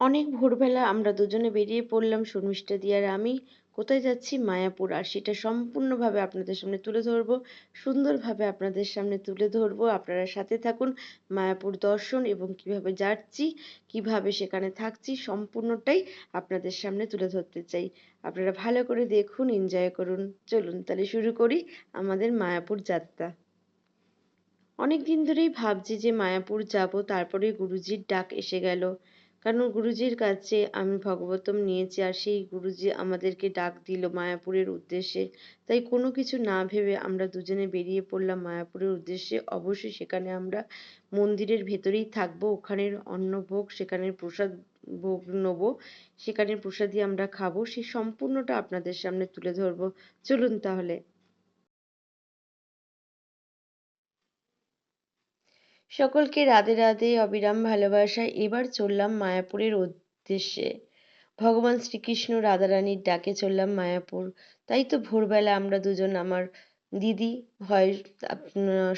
অনেক ভোরবেলা আমরা দুজনে বেরিয়ে পড়লাম শর্মিষ্ঠা দি আর আমি। কোথায় যাচ্ছি? মায়াপুর। আর সেটা সম্পূর্ণভাবে আপনাদের সামনে তুলে ধরবো। সুন্দরভাবে আপনাদের সামনে তুলে ধরবো। আপনারা সাথে থাকুন। মায়াপুর দর্শন এবং কীভাবে যাচ্ছি, কীভাবে সেখানে থাকছি, সম্পূর্ণটাই আপনাদের সামনে তুলে ধরতে চাই। আপনারা ভালো করে দেখুন এনজয় করুন। চলুন তাহলে শুরু করি আমাদের মায়াপুর যাত্রা। অনেক দিন ধরেই ভাবছি যে মায়াপুর যাব, তারপরে গুরুজির ডাক এসে গেল। কারণ গুরুজির কাছে আমি ভগবতম নিয়েছি আর সেই গুরুজি আমাদেরকে ডাক দিল মায়াপুরের উদ্দেশ্যে। তাই কোনো কিছু না ভেবে আমরা দুজনে বেরিয়ে পড়লাম মায়াপুরের উদ্দেশ্যে। অবশ্যই সেখানে আমরা মন্দিরের ভেতরেই থাকব। ওখানের অন্নভোগ সেখানের প্রসাদ ভোগ নেব। সেখানের প্রসাদই আমরা খাব। সেই সম্পূর্ণটা আপনাদের সামনে তুলে ধরবো। চলুন তাহলে। সকলকে রাধে রাধে, অবিরাম ভালোবাসায় এবার চললাম মায়াপুরের উদ্দেশ্যে। ভগবান শ্রীকৃষ্ণ রাধারানীর ডাকে চললাম মায়াপুর। তাই তো ভোরবেলা আমরা দুজন, আমার দিদি হয়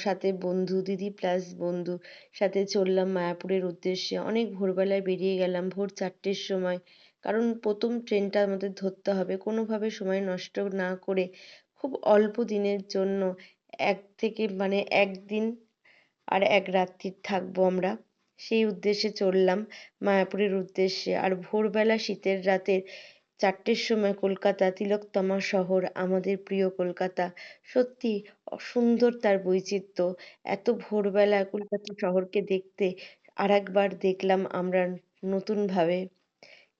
সাথে বন্ধু, দিদি প্লাস বন্ধু সাথে চললাম মায়াপুরের উদ্দেশ্যে। অনেক ভোরবেলায় বেরিয়ে গেলাম ভোর চারটের সময়। কারণ প্রথম ট্রেনটা আমাদের ধরতে হবে, কোনোভাবে সময় নষ্ট না করে খুব অল্প দিনের জন্য, এক থেকে মানে একদিন আর এক রাত্রি থাকব আমরা। সেই উদ্দেশ্যে চললাম মায়াপুরের উদ্দেশ্যে। আর ভোরবেলা শীতের রাতে চারটের সময় কলকাতা তিলকতমা শহর, আমাদের প্রিয় কলকাতা। সত্যি সুন্দর তার বৈচিত্র্য। এত ভোরবেলা কলকাতা শহরকে দেখতে আর একবার দেখলাম আমরা নতুনভাবে।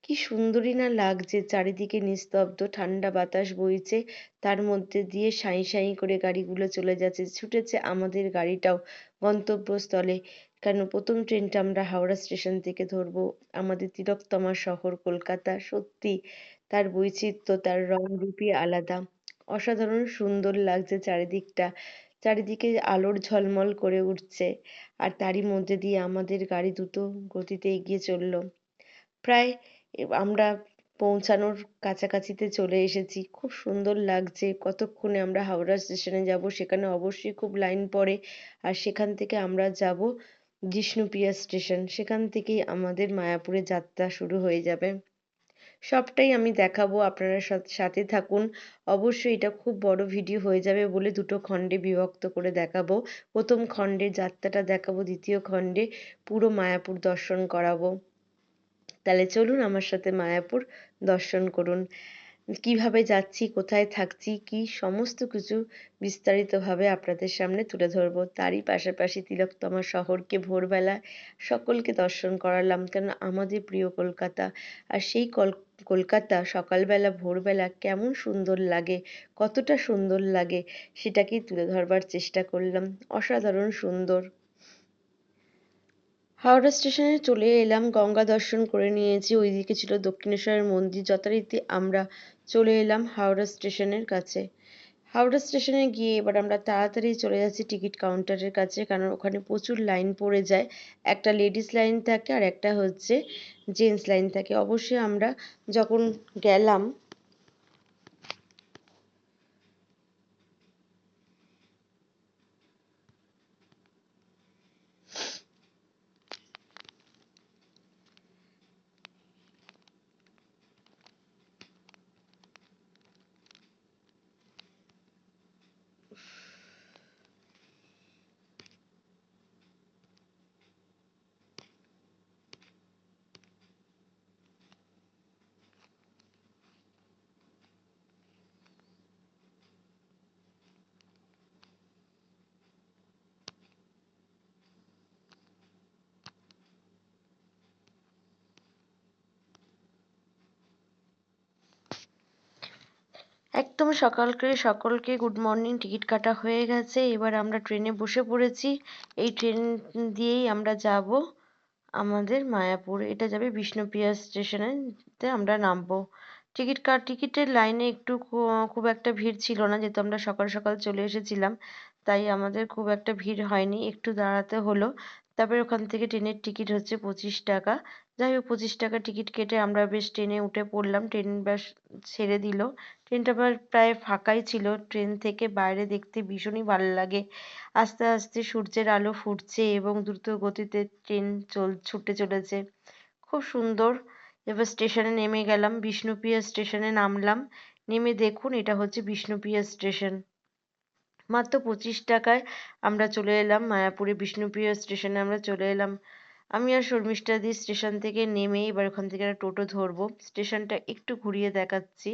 কি সুন্দরই না লাগছে চারিদিকে নিস্তব্ধ, ঠান্ডা বাতাস বইছে, তার মধ্যে দিয়ে সাঁই সাঁই করে গাড়িগুলো চলে যাচ্ছে, ছুটেছে আমাদের গাড়িটাও গন্তব্যস্থলে। কেন প্রথম ট্রেনটা আমরা হাওড়া স্টেশন থেকে ধরবো, আমাদের তিলকতমা শহর, কলকাতা, সত্যি তার বৈচিত্র্য, তার রং রূপই আলাদা। অসাধারণ সুন্দর লাগছে চারিদিকটা, চারিদিকে আলোর ঝলমল করে উঠছে, আর তারই মধ্যে দিয়ে আমাদের গাড়ি দ্রুত গতিতে এগিয়ে চলল। প্রায় আমরা পৌঁছানোর কাছাকাছিতে চলে এসেছি। খুব সুন্দর লাগছে। কতক্ষণে আমরা হাওড়া স্টেশনে যাব, সেখানে অবশ্যই খুব লাইন পড়ে। আর সেখান থেকে আমরা যাব জিষ্ণুপ্রিয়া স্টেশন সেখান থেকেই আমাদের মায়াপুরে যাত্রা শুরু হয়ে যাবে। সবটাই আমি দেখাবো, আপনারা সাথে থাকুন। অবশ্যই এটা খুব বড় ভিডিও হয়ে যাবে বলে দুটো খণ্ডে বিভক্ত করে দেখাবো। প্রথম খণ্ডে যাত্রাটা দেখাবো, দ্বিতীয় খণ্ডে পুরো মায়াপুর দর্শন করাবো। তাহলে চলুন আমার সাথে মায়াপুর দর্শন করুন। কীভাবে যাচ্ছি, কোথায় থাকছি, কি সমস্ত কিছু বিস্তারিতভাবে আপনাদের সামনে তুলে ধরবো। তারই পাশাপাশি তিলকতমা শহরকে ভোরবেলা সকলকে দর্শন করালাম কেন আমাদের প্রিয় কলকাতা। আর সেই কল, কলকাতা সকালবেলা, ভোরবেলা কেমন সুন্দর লাগে, কতটা সুন্দর লাগে, সেটাকেই তুলে ধরবার চেষ্টা করলাম। অসাধারণ সুন্দর হাওড়া স্টেশনে চলে এলাম, গঙ্গা দর্শন করে নিয়েছি। ওইদিকে ছিল দক্ষিণেশ্বরের মন্দির, যথারীতি আমরা চলে এলাম হাওড়া স্টেশনের কাছে। হাওড়া স্টেশনে গিয়ে এবার আমরা তাড়াতাড়ি চলে যাচ্ছি টিকিট কাউন্টারের কাছে, কারণ ওখানে প্রচুর লাইন পড়ে যায়। একটা লেডিস লাইন থাকে আর একটা হচ্ছে জেন্টস লাইন থাকে। অবশ্যই আমরা যখন গেলাম একদম সকালকে, সকলকে গুড মর্নিং টিকিট কাটা হয়ে গেছে। এবার আমরা ট্রেনে বসে পড়েছি। এই ট্রেন দিয়েই আমরা যাব আমাদের মায়াপুর। এটা যাবে বিষ্ণুপ্রিয়া স্টেশনেতে আমরা নামবো। টিকিট কাট টিকিটের লাইনে একটু খুব একটা ভিড় ছিল না, যেহেতু আমরা সকাল সকাল চলে এসেছিলাম, তাই আমাদের খুব একটা ভিড় হয়নি। একটু দাঁড়াতে হলো। তারপরে ওখান থেকে ট্রেনের টিকিট হচ্ছে পঁচিশ টাকা। যাই হোক, পঁচিশ টাকা টিকিট কেটে আমরা বেশ ট্রেনে উঠে পড়লাম। ট্রেন বেশ ছেড়ে দিল। ট্রেনটা প্রায় ফাঁকাই ছিল। ট্রেন থেকে বাইরে দেখতে ভীষণই ভালো লাগে। আস্তে আস্তে সূর্যের আলো ফুটছে এবং দ্রুত গতিতে ট্রেন চল, ছুটে চলেছে। খুব সুন্দর। এবার স্টেশনে নেমে গেলাম। বিষ্ণুপ্রিয়া স্টেশনে নামলাম। নেমে দেখুন, এটা হচ্ছে বিষ্ণুপ্রিয়া স্টেশন। মাত্র পঁচিশ টাকায় আমরা চলে এলাম। মায়াপুরে বিষ্ণুপ্রিয়া স্টেশনে আমরা চলে এলাম। আমি আর শর্মিষ্ঠাদি স্টেশন থেকে নেমে এবার ওখান থেকে একটা টোটো ধরবো। স্টেশনটা একটু ঘুরিয়ে দেখাচ্ছি।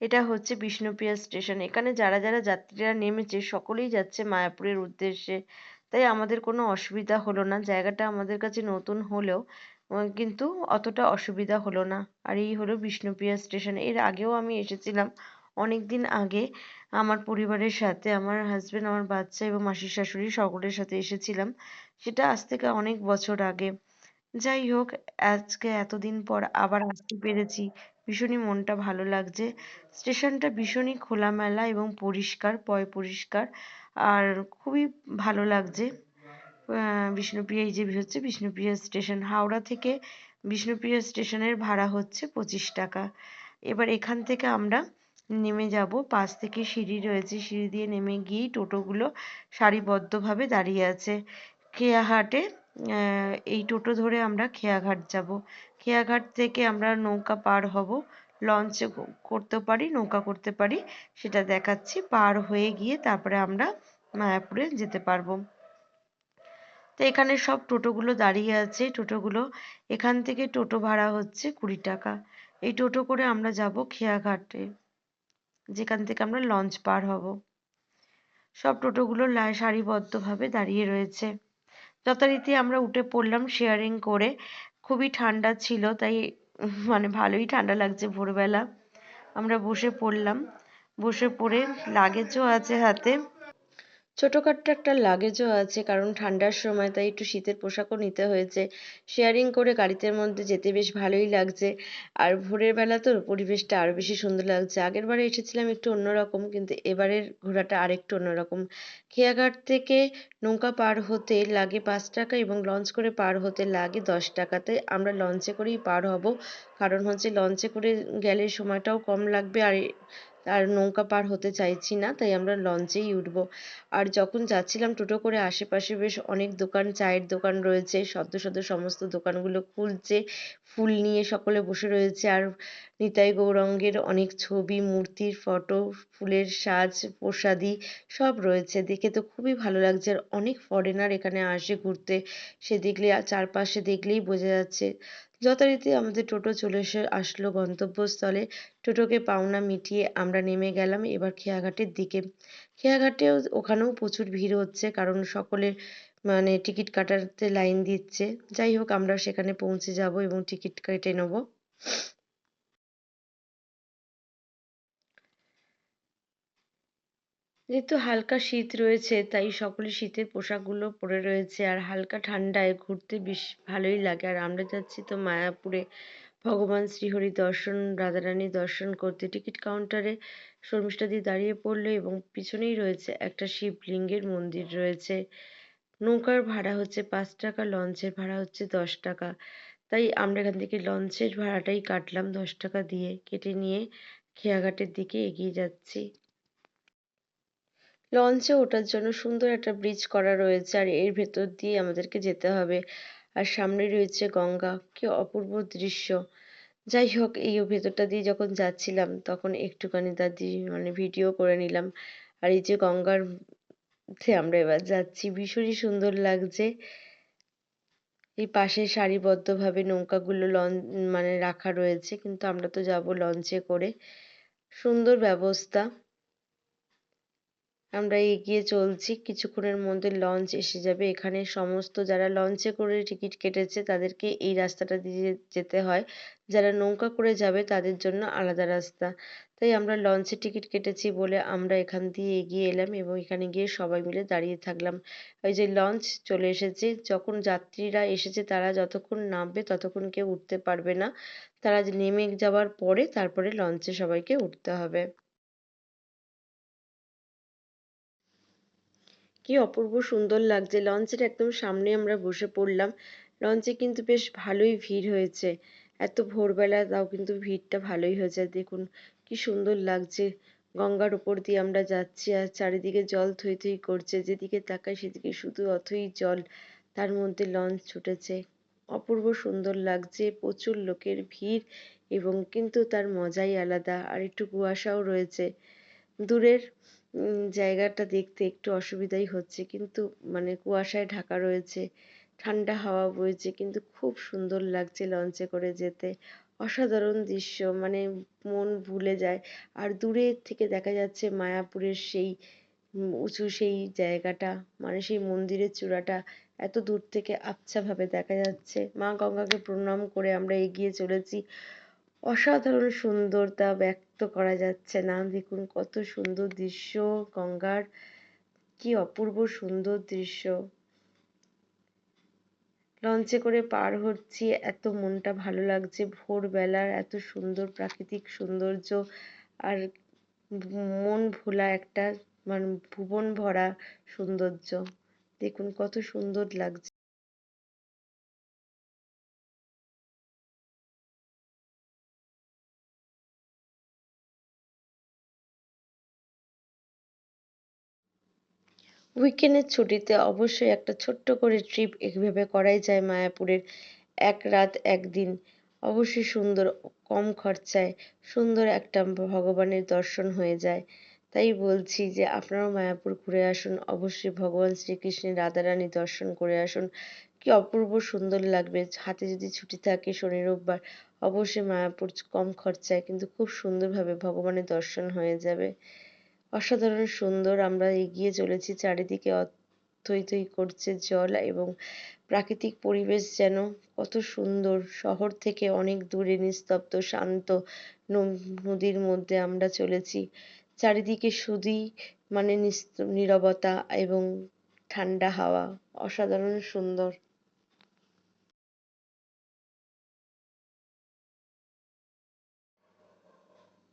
এটা হচ্ছে বিষ্ণুপ্রিয়া স্টেশন। এখানে যারা যারা যাত্রীরা নেমেছে, সকলেই যাচ্ছে মায়াপুরের উদ্দেশ্যে। তাই আমাদের কোনো অসুবিধা হলো না। জায়গাটা আমাদের কাছে নতুন হলেও কিন্তু অতটা অসুবিধা হলো না। আর এই হলো বিষ্ণুপ্রিয়া স্টেশন। এর আগেও আমি এসেছিলাম অনেক দিন আগে আমার পরিবারের সাথে আমার হাজবেন্ড আমার বাচ্চা এবং মাসির শাশুড়ি সকলের সাথে এসেছিলাম। সেটা আজ থেকে অনেক বছর আগে। যাই হোক, আজকে এতদিন পর আবার আসতে পেরেছি। ভীষণই মনটা ভালো লাগছে। স্টেশনটা ভীষণই খোলামেলা এবং পরিষ্কার, পয় পরিষ্কার। আর খুবই ভালো লাগছে। বিষ্ণুপ্রিয়া এই যে হচ্ছে বিষ্ণুপ্রিয়া স্টেশন। হাওড়া থেকে বিষ্ণুপ্রিয়া স্টেশনের ভাড়া হচ্ছে পঁচিশ টাকা। এবার এখান থেকে আমরা নেমে যাব। পাশ থেকে সিঁড়ি রয়েছে। সিঁড়ি দিয়ে নেমে গিয়েই টোটোগুলো সারিবদ্ধভাবে দাঁড়িয়ে আছে। খেয়াঘাটে এই টোটো ধরে আমরা খেয়াঘাট যাব। খেয়াঘাট থেকে আমরা নৌকা পার হব। লঞ্চে করতে পারি, নৌকা করতে পারি, সেটা দেখাচ্ছি। পার হয়ে গিয়ে তারপরে আমরা মায়াপুরে যেতে পারব। তো এখানে সব টোটোগুলো দাঁড়িয়ে আছে। টোটোগুলো, এখান থেকে টোটো ভাড়া হচ্ছে কুড়ি টাকা। এই টোটো করে আমরা যাব খেয়াঘাটে। যেখান থেকে আমরা লঞ্চ পার হব। সব টোটোগুলো সারিবদ্ধভাবে দাঁড়িয়ে রয়েছে। যথারীতি আমরা উঠে পড়লাম শেয়ারিং করে। খুবই ঠান্ডা ছিল, তাই মানে ভালোই ঠান্ডা লাগছে ভোরবেলা। আমরা বসে পড়লাম। বসে পড়ে লাগেজও আছে হাতে। ছোটোখাট্ট একটা লাগেজও আছে, কারণ ঠান্ডার সময় তাই একটু শীতের পোশাকও নিতে হয়েছে। শেয়ারিং করে গাড়িতে মধ্যে যেতে বেশ ভালোই লাগছে। আর ভোরের বেলা তো পরিবেশটা আরও বেশি সুন্দর লাগছে। আগের বারে এসেছিলাম একটু অন্যরকম, কিন্তু এবারের ঘোরাটা আরেকটু অন্যরকম। খেয়াঘাট থেকে নৌকা পার হতে লাগে পাঁচ টাকা এবং লঞ্চ করে পার হতে লাগে দশ টাকাতে আমরা লঞ্চে করেই পার হব। কারণ হচ্ছে লঞ্চে করে গেলে সময়টাও কম লাগবে। আর আর নৌকা পার হতে চাইছি না, তাই আমরা লঞ্চেই উঠব। আর যখন যাচ্ছিলাম টোটো করে, আশেপাশে বেশ অনেক দোকান, চায়ের দোকান রয়েছে, সদ্য সদ্য সমস্ত দোকানগুলো খুলছে, ফুল নিয়ে সকলে বসে রয়েছে, আর নিতাই গৌরাঙ্গের অনেক ছবি, মূর্তির ফটো ফুলের সাজ, প্রসাদি সব রয়েছে। দেখে তো খুবই ভালো লাগছে, আর অনেক ফরেনার এখানে আসে ঘুরতে। সে দেখলে, চারপাশে দেখলেই বোঝা যাচ্ছে। যথারীতি আমাদের টোটো চলে এসে আসলো গন্তব্যস্থলে। টোটোকে পাওনা মিটিয়ে আমরা নেমে গেলাম এবার খেয়াঘাটের দিকে। খেয়াঘাটেও ওখানেও প্রচুর ভিড় হচ্ছে কারণ সকলে মানে টিকিট কাটাতে লাইন দিচ্ছে। যাই হোক, আমরা সেখানে পৌঁছে যাব এবং টিকিট কেটে নেব। যেহেতু হালকা শীত রয়েছে, তাই সকলে শীতের পোশাকগুলো পরে রয়েছে। আর হালকা ঠান্ডায় ঘুরতে বেশ ভালোই লাগে। আর আমরা যাচ্ছি তো মায়াপুরে ভগবান শ্রীহরি দর্শন রাধারানীর দর্শন করতে। টিকিট কাউন্টারে দিয়ে দাঁড়িয়ে পড়ল এবং পিছনেই রয়েছে একটা শিবলিঙ্গের মন্দির রয়েছে। নৌকার ভাড়া হচ্ছে পাঁচ টাকা, লঞ্চের ভাড়া হচ্ছে দশ টাকা। তাই আমরা এখান থেকে লঞ্চের ভাড়াটাই কাটলাম দশ টাকা দিয়ে। কেটে নিয়ে খেয়াঘাটের দিকে এগিয়ে যাচ্ছি। লঞ্চে ওঠার জন্য সুন্দর একটা ব্রিজ করা রয়েছে আর এর ভেতর দিয়ে আমাদেরকে যেতে হবে। আর সামনে রয়েছে গঙ্গা। কি অপূর্ব দৃশ্য। যাই হোক, এই ভেতরটা দিয়ে যখন যাচ্ছিলাম, তখন একটুখানি তার দাদি মানে ভিডিও করে নিলাম। আর এই যে গঙ্গার আমরা এবার যাচ্ছি, ভীষণই সুন্দর লাগছে। এই পাশে সারিবদ্ধভাবে নৌকাগুলো লঞ্চ মানে রাখা রয়েছে, কিন্তু আমরা তো যাব লঞ্চে করে। সুন্দর ব্যবস্থা। আমরা এগিয়ে চলছি, কিছুক্ষণের মধ্যে লঞ্চ এসে যাবে। এখানে সমস্ত যারা লঞ্চে করে টিকিট কেটেছে, তাদেরকে এই রাস্তাটা দিয়ে যেতে হয়। যারা নৌকা করে যাবে, তাদের জন্য আলাদা রাস্তা। তাই আমরা লঞ্চে টিকিট কেটেছি বলে আমরা এখান দিয়ে এগিয়ে এলাম এবং এখানে গিয়ে সবাই মিলে দাঁড়িয়ে থাকলাম। ওই যে লঞ্চ চলে এসেছে। যখন যাত্রীরা এসেছে, তারা যতক্ষণ নামবে, ততক্ষণ কেউ উঠতে পারবে না। তারা নেমে যাওয়ার পরে তারপরে লঞ্চে সবাইকে উঠতে হবে। কি অপূর্ব সুন্দর লাগছে। লঞ্চের একদম সামনে আমরা বসে পড়লাম। লঞ্চে কিন্তু বেশ ভালোই ভিড় হয়েছে। এত ভোরবেলা তাও কিন্তু ভিড়টা ভালোই হয়েছে। দেখুন, কি সুন্দর লাগছে। গঙ্গার উপর দিয়ে আমরা যাচ্ছি আর চারিদিকে জল থই থই করছে। যেদিকে তাকাই সেদিকে শুধু অথই জল। তার মধ্যে লঞ্চ ছুটেছে। অপূর্ব সুন্দর লাগছে। প্রচুর লোকের ভিড় এবং কিন্তু তার মজাই আলাদা। আর একটু কুয়াশাও রয়েছে। দূরের জায়গাটা দেখতে একটু অসুবিধাই হচ্ছে। কিন্তু মানে কুয়াশায় ঢাকা রয়েছে, ঠান্ডা হাওয়া বইছে, কিন্তু খুব সুন্দর লাগছে লঞ্চে করে যেতে। অসাধারণ দৃশ্য মানে মন ভুলে যায়। আর দূরে থেকে দেখা যাচ্ছে মায়াপুরের সেই উঁচু সেই জায়গাটা মানে সেই মন্দিরের চূড়াটা এত দূর থেকে আবছাভাবে দেখা যাচ্ছে। মা গঙ্গাকে প্রণাম করে আমরা এগিয়ে চলেছি। অসাধারণ সুন্দরতা ব্যক্ত করা যাচ্ছে না। দেখুন কত সুন্দর দৃশ্য, গঙ্গার কি অপূর্ব সুন্দর দৃশ্য। লঞ্চে করে পার হচ্ছি, এত মনটা ভালো লাগছে। ভোরবেলার এত সুন্দর প্রাকৃতিক সৌন্দর্য আর মন ভোলা একটা মানে ভুবন ভরা সৌন্দর্য। দেখুন কত সুন্দর লাগছে। উইকেন্ডের ছুটিতে অবশ্যই একটা ছোট্ট করে ট্রিপ এইভাবে করাই যায় মায়াপুরের এক রাত একদিন। অবশ্যই সুন্দর কম খরচায় সুন্দর একটা ভগবানের দর্শন হয়ে যায়। তাই বলছি যে আপনারাও মায়াপুর ঘুরে আসুন, অবশ্যই ভগবান শ্রীকৃষ্ণের রাধারানী দর্শন করে আসুন। কি অপূর্ব সুন্দর লাগবে, হাতে যদি ছুটি থাকে শনি রোববার, অবশ্যই মায়াপুর কম খরচায় কিন্তু খুব সুন্দরভাবে ভগবানের দর্শন হয়ে যাবে। অসাধারণ সুন্দর। আমরা এগিয়ে চলেছি, চারিদিকে থই থই করছে জল এবং প্রাকৃতিক পরিবেশ যেন কত সুন্দর। শহর থেকে অনেক দূরে নিস্তব্ধ, শান্ত নদীর মধ্যে আমরা চলেছি। চারিদিকে শুধুই মানে নীরবতা এবং ঠান্ডা হাওয়া। অসাধারণ সুন্দর।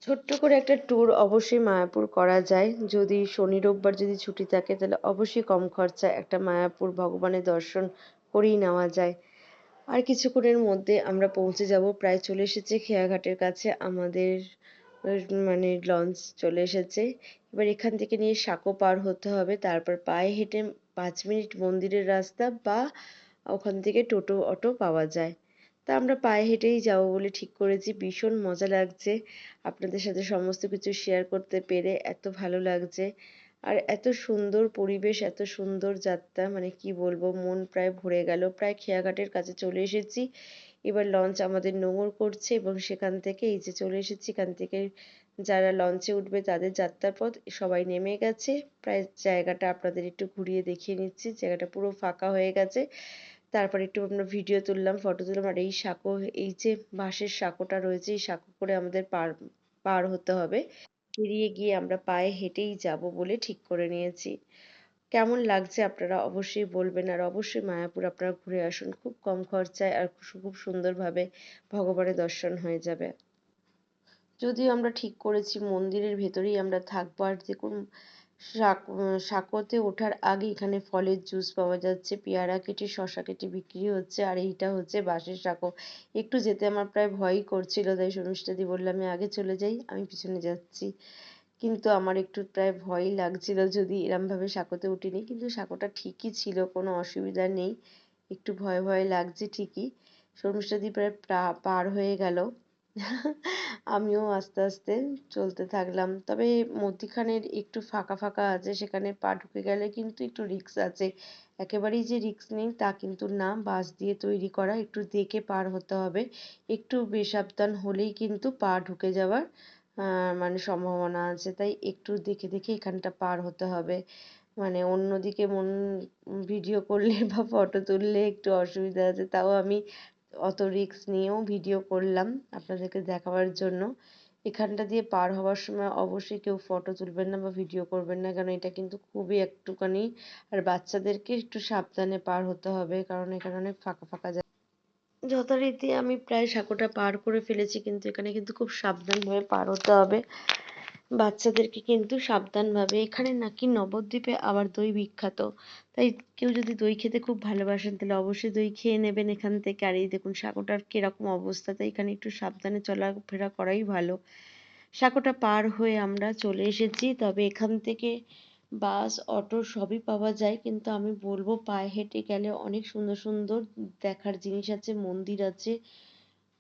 ছোট্ট করে একটা ট্যুর অবশ্যই মায়াপুর করা যায়। যদি শনি, রোববার যদি ছুটি থাকে, তাহলে অবশ্যই কম খরচায় একটা মায়াপুর ভগবানের দর্শন করেই নেওয়া যায়। আর কিছুক্ষণের মধ্যে আমরা পৌঁছে যাব। প্রায় চলে এসেছে খেয়াঘাটের কাছে। আমাদের মানে লঞ্চ চলে এসেছে। এবার এখান থেকে নিয়ে সাঁকো পার হতে হবে। তারপর পায়ে হেঁটে পাঁচ মিনিট মন্দিরের রাস্তা বা ওখান থেকে টোটো, অটো পাওয়া যায়। তা আমরা পায়ে হেঁটেই যাব বলে ঠিক করেছি। ভীষণ মজা লাগছে আপনাদের সাথে সমস্ত কিছু শেয়ার করতে পেরে। এত ভালো লাগছে। আর এত সুন্দর পরিবেশ, এত সুন্দর যাত্রা মানে কি বলব, মন প্রায় ভরে গেল। প্রায় খেয়াঘাটের কাছে চলে এসেছি। এবার লঞ্চ আমাদের নোঙর করছে এবং সেখান থেকে এই যে চলে এসেছি, এখান থেকে যারা লঞ্চে উঠবে তাদের যাত্রার পথ সবাই নেমে গেছে। প্রায় জায়গাটা আপনাদের একটু ঘুরিয়ে দেখিয়ে নিচ্ছি। জায়গাটা পুরো ফাঁকা হয়ে গেছে। তারপর একটু আমরা ভিডিও তুললাম ফটো তুললাম, আর এই সাঁকো, এই যে বাঁশের সাঁকোটা রয়েছে, এই সাঁকো করে আমাদের পার পার হতে হবে। পেরিয়ে গিয়ে আমরা পায়ে হেঁটেই যাব বলে ঠিক করে নিয়েছি। কেমন লাগছে আপনারা অবশ্যই বলবেন, আর অবশ্যই মায়াপুর আপনারা ঘুরে আসুন। খুব কম খরচায় আর খুব সুন্দরভাবে ভগবানের দর্শন হয়ে যাবে। যদিও আমরা ঠিক করেছি, মন্দিরের ভেতরেই আমরা থাকব, আর দেখুন সাঁকোতে ওঠার আগে এখানে ফলের জুস পাওয়া যাচ্ছে, পেয়ারা কেটে শসা কেটে বিক্রি হচ্ছে, আর এইটা হচ্ছে বাঁশের সাঁকো একটু যেতে আমার প্রায় ভয়ই করছিল, তাই শর্মিষ্ঠাদি বলল, আমি আগে চলে যাই, আমি পিছনে যাচ্ছি। কিন্তু আমার একটু প্রায় ভয়ই লাগছিল যদি এরমভাবে সাঁকোতে উঠিনি, কিন্তু সাঁকোটা ঠিকই ছিল, কোনো অসুবিধা নেই। একটু ভয় ভয় লাগছে ঠিকই। শর্মিষ্ঠাদি প্রায় পার হয়ে গেল। আমিও আস্তে আস্তে চলতে থাকলাম। তবে মধ্যিখানের একটু ফাঁকা ফাঁকা আছে, সেখানে পা ঢুকে গেলে কিন্তু একটু রিস্ক আছে। একেবারেই যে রিস্ক নেই, তা কিন্তু না। বাঁশ দিয়ে তৈরি করা, একটু দেখে পার হতে হবে। একটু বেসাবধান হলেই কিন্তু পা ঢুকে যাওয়ার মানে সম্ভাবনা আছে। তাই একটু দেখে দেখে এখানটা পার হতে হবে। মানে অন্যদিকে মন, ভিডিও করলে বা ফটো তুললে একটু অসুবিধা আছে। তাও আমি অত রিস্ক নিয়েও ভিডিও করলাম আপনাদেরকে দেখাবার জন্য। এখানটা দিয়ে পার হওয়ার সময় অবশ্যই কেউ ফটো তুলবেন না বা ভিডিও করবেন না, কারণ এটা কিন্তু খুবই একটুখানি আর বাচ্চাদেরকে একটু সাবধানে পার হতে হবে, কারণ এখানে অনেক ফাঁকা ফাঁকা জায়গা। যথারীতি আমি প্রায় সাঁকোটা পার করে ফেলেছি, কিন্তু এখানে কিন্তু খুব সাবধানভাবে পার হতে হবে। বাচ্চাদেরকে কিন্তু সাবধানভাবে, এখানে নাকি নবদ্বীপে আবার দই বিখ্যাত। তাই কেউ যদি দই খেতে খুব ভালোবাসেন, তাহলে অবশ্যই দই খেয়ে নেবেন এখান থেকে। আর এই দেখুন, সাঁকোটার কীরকম অবস্থা, তাই এখানে একটু সাবধানে চলাফেরা করাই ভালো। সাঁকোটা পার হয়ে আমরা চলে এসেছি, তবে এখান থেকে বাস, অটো সবই পাওয়া যায়। কিন্তু আমি বলব, পায়ে হেঁটে গেলে অনেক সুন্দর সুন্দর দেখার জিনিস আছে, মন্দির আছে।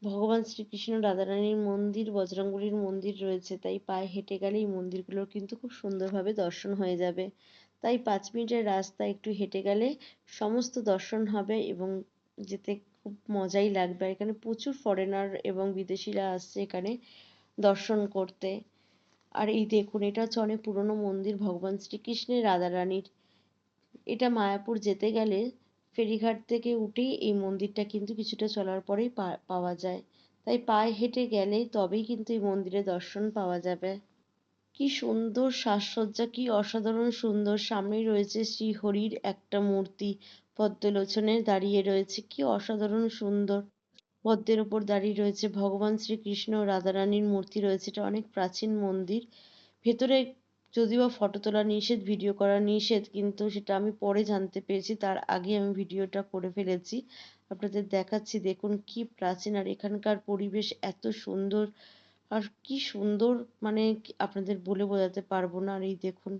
ভগবান শ্রীকৃষ্ণ রাধারানীর মন্দির, বজরংবলীর মন্দির রয়েছে। তাই পায়ে হেঁটে গেলে এই মন্দিরগুলো কিন্তু খুব সুন্দরভাবে দর্শন হয়ে যাবে। তাই পাঁচ মিনিটের রাস্তা একটু হেঁটে গেলে সমস্ত দর্শন হবে এবং যেতে খুব মজাই লাগবে। আর এখানে প্রচুর ফরেনার এবং বিদেশিরা আসছে এখানে দর্শন করতে। আর এই দেখুন, এটা হচ্ছে অনেক পুরনো মন্দির ভগবান শ্রীকৃষ্ণের রাধারানীর। এটা মায়াপুর যেতে গেলে ফেরিঘাট থেকে উঠেই এই মন্দিরটা কিন্তু কিছুটা চলার পরেই পাওয়া যায়। তাই পায়ে হেঁটে গেলেই তবেই কিন্তু এই মন্দিরে দর্শন পাওয়া যাবে। কি সুন্দর সাজসজ্জা, কি অসাধারণ সুন্দর। সামনেই রয়েছে শ্রীহরির একটা মূর্তি। পদ্মলোচনে দাঁড়িয়ে রয়েছে, কি অসাধারণ সুন্দর। পদ্মের ওপর দাঁড়িয়ে রয়েছে ভগবান শ্রীকৃষ্ণ। রাধারানীর মূর্তি রয়েছে, এটা অনেক প্রাচীন মন্দির। ভেতরে যদিও ফটো তোলা নিষেধ ভিডিও করা নিষেধ, কিন্তু সেটা আমি পরে জানতে পেরেছি। তার আগে আমি ভিডিওটা করে ফেলেছি। আপনাদের দেখাচ্ছি, দেখুন কি প্রাচীন আর এখানকার পরিবেশ এত সুন্দর। আর কি সুন্দর মানে আপনাদের বলে বোঝাতে পারব না। আর এই দেখুন,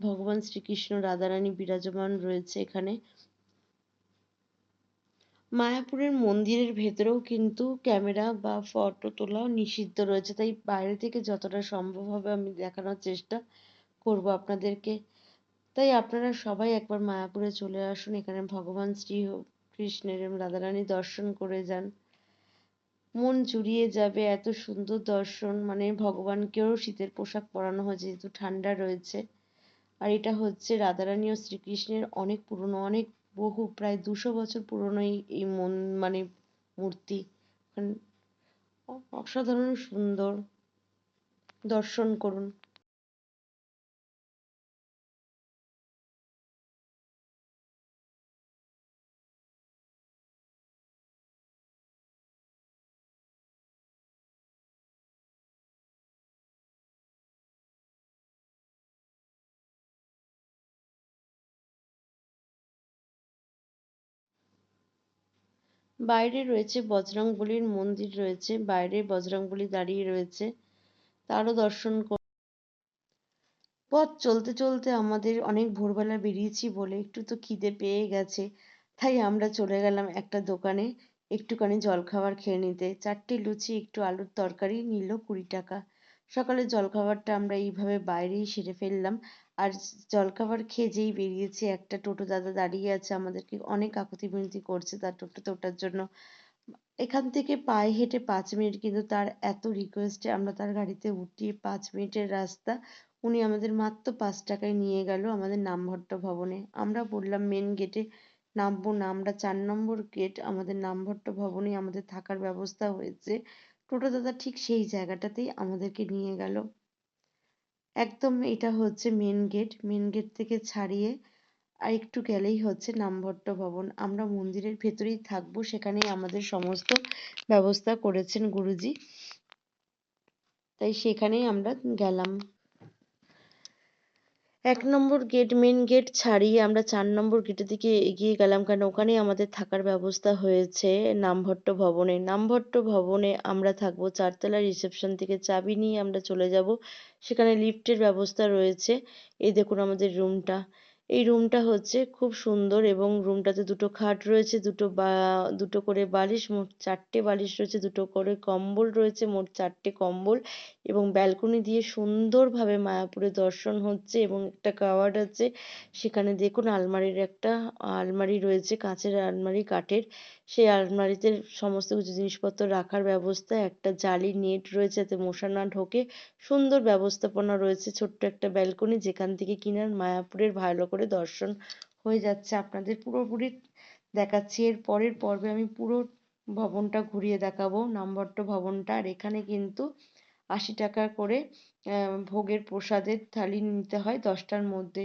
ভগবান শ্রীকৃষ্ণ রাধারানী বিরাজমান রয়েছে এখানে। মায়াপুরের মন্দিরের ভেতরেও কিন্তু ক্যামেরা বা ফটো তোলা নিষিদ্ধ রয়েছে। তাই বাইরে থেকে যতটা সম্ভব হবে আমি দেখানোর চেষ্টা। করব আপনাদেরকে। তাই আপনারা সবাই একবার মায়াপুরে চলে আসুন। এখানে ভগবান শ্রী কৃষ্ণের রাধারানী দর্শন করে যান। মন জুড়িয়ে যাবে এত সুন্দর দর্শন। মানে ভগবানকেও শীতের পোশাক পরানো হয়েছে যেহেতু ঠান্ডা রয়েছে। আর এটা হচ্ছে রাধারানী ও শ্রীকৃষ্ণের অনেক পুরনো, অনেক বহু, প্রায় দুশো বছর পুরনো এই মন মানে মূর্তি। অসাধারণ সুন্দর দর্শন করুন। বাইরে রয়েছে বজরংবলীর মন্দির রয়েছে, বাইরে বজরংবলী দাঁড়িয়ে রয়েছে, তারও দর্শন পথ চলতে চলতে আমাদের অনেক ভোরবেলা বেরিয়েছি বলে একটু তো খিদে পেয়ে গেছে, তাই আমরা চলে গেলাম একটা দোকানে একটুখানি জলখাবার খেয়ে নিতে, চারটে লুচি, একটু আলুর তরকারি নিল কুড়ি টাকা। সকালের জলখাবারটা আমরা এইভাবে বাইরেই সেরে ফেললাম। আর জলখাবার খেয়ে যেই বেরিয়েছি, একটা টোটো দাদা দাঁড়িয়ে আছে আমাদেরকে অনেক কাকুতি মিনতি করছে তার টোটোতে ওঠার জন্য। এখান থেকে পায়ে হেঁটে পাঁচ মিনিট কিন্তু তার এত রিকোয়েস্টে আমরা তার গাড়িতে উঠি পাঁচ মিনিটের রাস্তা উনি আমাদের মাত্র পাঁচ টাকায় নিয়ে গেল আমাদের নামভট্ট ভবনে। আমরা বললাম, মেন গেটে নামবো না। আমরা চার নম্বর গেট আমাদের নামভট্ট ভবনে আমাদের থাকার ব্যবস্থা হয়েছে। টোটো দাদা ঠিক সেই জায়গাটাতেই আমাদেরকে নিয়ে গেল। একদম এটা হচ্ছে মেন গেট মেন গেট থেকে ছাড়িয়ে আর একটু গেলেই হচ্ছে নামভট্ট ভবন। আমরা মন্দিরের ভেতরেই থাকব, সেখানেই আমাদের সমস্ত ব্যবস্থা করেছেন গুরুজি। তাই সেখানেই আমরা গেলাম। এক নম্বর গেট মেন গেট ছাড়িয়ে আমরা চার নম্বর গেটের দিকে এগিয়ে গেলাম কারণ ওখানে আমাদের থাকার ব্যবস্থা হয়েছে নামভট্ট ভবনে। নামভট্ট ভবনে আমরা থাকব চারতলা রিসেপশন থেকে চাবি নিয়ে আমরা চলে যাব। সেখানে লিফটের ব্যবস্থা রয়েছে। এই দেখুন আমাদের রুমটা এই রুমটা হচ্ছে খুব সুন্দর এবং রুমটাতে দুটো খাট রয়েছে, দুটো বা, দুটো করে বালিশ, মোট চারটে বালিশ রয়েছে, দুটো করে কম্বল রয়েছে, মোট চারটে কম্বল এবং ব্যালকনি দিয়ে সুন্দরভাবে মায়াপুরের দর্শন হচ্ছে এবং একটা কাওয়ার্ড আছে। সেখানে দেখুন আলমারির একটা আলমারি রয়েছে, কাঁচের আলমারি, কাঠের। সেই আলমারিতে সমস্ত কিছু জিনিসপত্র রাখার ব্যবস্থা, একটা জালি নেট রয়েছে যাতে মশা না ঢোকে। সুন্দর ব্যবস্থাপনা রয়েছে, ছোট্ট একটা ব্যালকনি যেখান থেকে কিনা মায়াপুরের ভালো করে দর্শন হয়ে যাচ্ছে। আপনাদের পুরোপুরি দেখাচ্ছি। এর পরের পর্বে আমি পুরো ভবনটা ঘুরিয়ে দেখাবো নামভট্ট ভবনটা। আর এখানে কিন্তু আশি টাকা করে ভোগের প্রসাদের থালি নিতে হয়। দশটার মধ্যে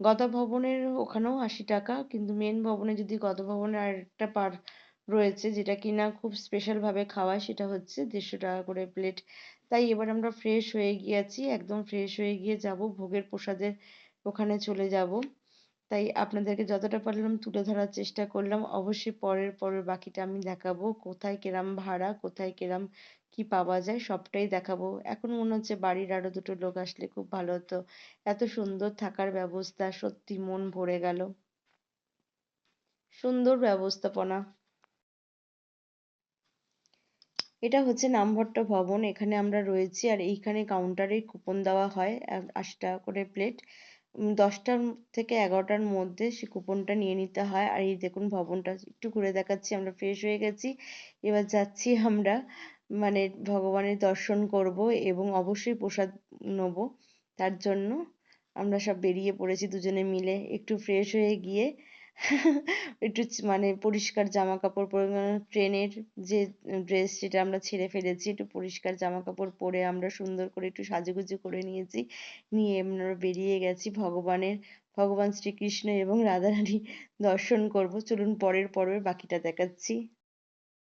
গদা ভবনের ওখানেও আশি টাকা। কিন্তু মেন ভবনে যদি গদা ভবনের আরেকটা পার রয়েছে, যেটা কিনা খুব স্পেশালভাবে খাওয়ায় সেটা হচ্ছে দেড়শো টাকা করে প্লেট তাই এবার আমরা ফ্রেশ হয়ে গিয়েছি, একদম ফ্রেশ হয়ে গিয়ে যাব, ভোগের প্রসাদের ওখানে চলে যাব। তাই আপনাদেরকে যতটা পারলাম তুলে ধরার চেষ্টা করলাম। অবশ্যই পরের পরের বাকিটা আমি দেখাবো। কোথায় কিরম ভাড়া, কোথায় কিরম কি পাওয়া যায় সবটাই দেখাবো। এখন মনে হচ্ছে বাড়ির আরও দুটো লোক আসলে খুব ভালো হতো। এত সুন্দর থাকার ব্যবস্থা, সত্যি মন ভরে গেল। সুন্দর ব্যবস্থাপনা। এটা হচ্ছে নামভট্ট ভবন। এখানে আমরা রয়েছি আর এইখানে কাউন্টারে কুপন দেওয়া হয় আশি টাকা করে প্লেট দশটার থেকে এগারোটার মধ্যে সে কুপনটা নিয়ে নিতে হয়। আর এই দেখুন, ভবনটা একটু ঘুরে দেখাচ্ছি, আমরা ফ্রেশ হয়ে গেছি। এবার যাচ্ছি আমরা মানে ভগবানের দর্শন করব এবং অবশ্যই প্রসাদ নেব। তার জন্য আমরা সব বেরিয়ে পড়েছি দুজনে মিলে। একটু ফ্রেশ হয়ে গিয়ে একটু মানে পরিষ্কার জামা কাপড় পরে ট্রেনের যে ড্রেস সেটা আমরা ছেড়ে ফেলেছি, একটু পরিষ্কার জামা কাপড় পরে আমরা সুন্দর করে একটু সাজুগুজু করে নিয়েছি। নিয়ে আমরা বেরিয়ে গেছি ভগবানের, ভগবান শ্রীকৃষ্ণ এবং রাধারানী দর্শন করব। চলুন পরের পর্বে বাকিটা দেখাচ্ছি।